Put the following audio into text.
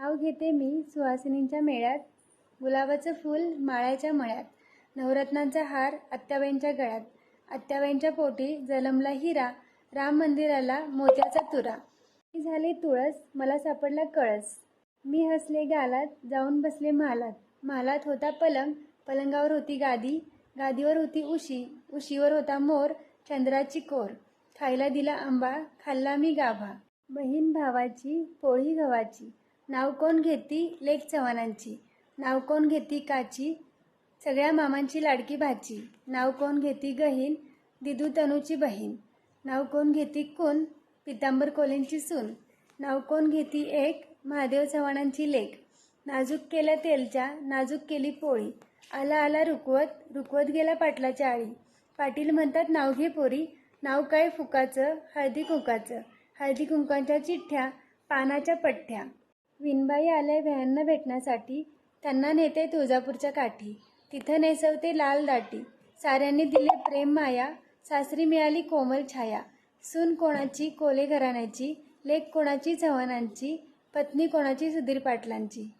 नाव घेते मी सुहासिनींच्या मेळ्यात गुलाबाचं फूल माळ्याच्या मळ्यात नवरत्नांचा हार आत्याबाईंच्या गळ्यात आत्याबाईंच्या पोटी जलमला हिरा राम मंदिराला मोत्याचा तुरा. मी झाले तुळस मला सापडला कळस. मी हसले गालात जाऊन बसले महालात महालात होता पलंग पलंगावर होती गादी गादीवर होती उशी उशीवर होता मोर चंद्राची कोर. खायला दिला आंबा खाल्ला मी गाभा. बहीण भावाची पोळी गव्हाची. नाव कोण घेती? लेक चव्हाणांची. नाव कोण घेती? काची. सगळ्या मामांची लाडकी भाची. नाव कोण घेती? गहीन. दिदू तनूची बहीण. नाव कोण घेती? कोण पितांबर कोलेंची सून. नाव कोण घेती? एक. महादेव चव्हाणांची लेक नाजूक केल्या तेलच्या नाजूक केली पोळी. आला आला रुकवत रुकवत गेला पाटलाच्या आळी. पाटील म्हणतात नाव घे पोरी. नाव काय? फुकाचं. हळदी कुंकाचं. हळदी कुंकांच्या चिठ्ठ्या. पानाच्या पठ्ठ्या. विणबाई आल्या व्यायांना भेटण्यासाठी. त्यांना नेते तुळजापूरच्या काठी. तिथं नेसवते लाल दाटी. साऱ्यांनी दिले प्रेम माया. सासरी मिळाली कोमल छाया. सून कोणाची कोले घराण्याची लेक कोणाची चव्हाणांची पत्नी कोणाची सुधीर पाटलांची.